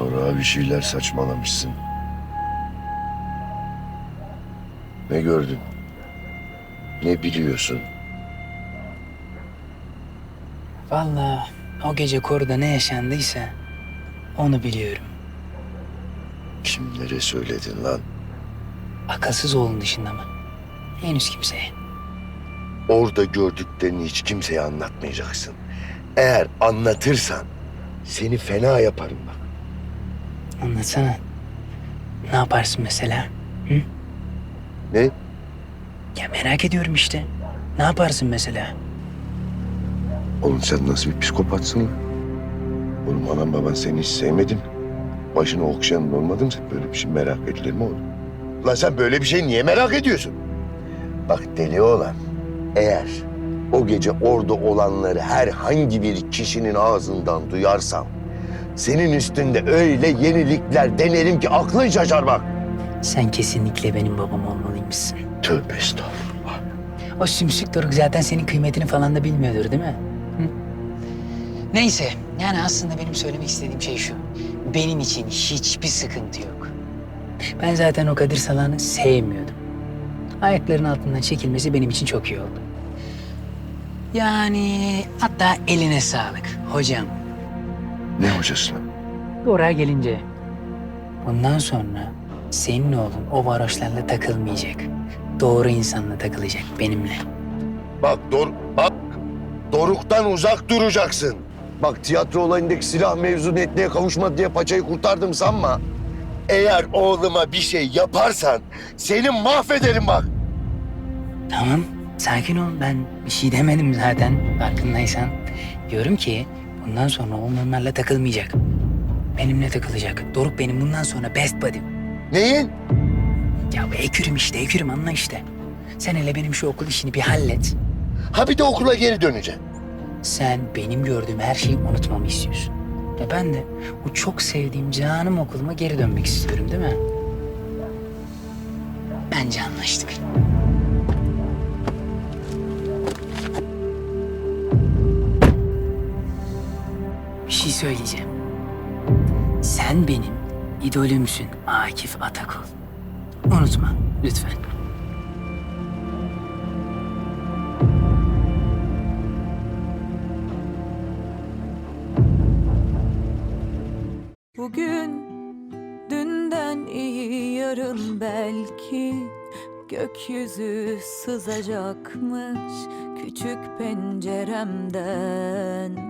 Daha bir şeyler saçmalamışsın. Ne gördün? Ne biliyorsun? Vallahi o gece koruda ne yaşandıysa onu biliyorum. Kimlere söyledin lan? Akılsız oğlun dışında mı? Henüz kimseye. Orada gördüklerini hiç kimseye anlatmayacaksın. Eğer anlatırsan seni fena yaparım bak. Anlatsana. Ne yaparsın mesela? Ne? Ya merak ediyorum işte. Ne yaparsın mesela? Oğlum sen nasıl bir psikopatsın lan? Oğlum anam baban seni hiç sevmedi mi? Başını okşayan olmadı mı? Böyle bir şey merak edilir mi oğlum? Lan sen böyle bir şey niye merak ediyorsun? Bak deli olan eğer o gece orada olanları herhangi bir kişinin ağzından duyarsam senin üstünde öyle yenilikler denerim ki aklın şaşar bak. Sen kesinlikle benim babam olmalıymışsın. Tövbe estağfurullah. O sümsük doruk zaten senin kıymetini falan da bilmiyordur değil mi? Hı? Neyse yani aslında benim söylemek istediğim şey şu. Benim için hiçbir sıkıntı yok. Ben zaten o Kadir Salan'ı sevmiyordum. Ayaklarının altından çekilmesi benim için çok iyi oldu. Yani hatta eline sağlık hocam. Ne hocası lan? Oraya gelince bundan sonra senin oğlun o varoşlarla takılmayacak. Doğru insanla takılacak benimle. Bak Dor bak Doruk'tan uzak duracaksın. Bak tiyatro olayındaki silah mevzu netliğe kavuşmadı diye paçayı kurtardım sanma. Eğer oğluma bir şey yaparsan seni mahvederim bak. Tamam, sakin ol. Ben bir şey demedim zaten farkındaysan. Diyorum ki bundan sonra onlarla takılmayacak. Benimle takılacak. Doruk benim bundan sonra best buddy'm. Neyin? Ya bu ekürüm işte, ekürüm anla işte. Sen hele benim şu okul işini bir hallet. Ha bir de okula geri döneceksin. Sen benim gördüğüm her şeyi unutmamı istiyorsun. Ya ben de o çok sevdiğim canım okuluma geri dönmek istiyorum değil mi? Bence anlaştık. Söyleyeceğim. Sen benim idolümsün Akif Atakul. Unutma lütfen. Bugün dünden iyi yarın belki gökyüzü sızacakmış küçük penceremden.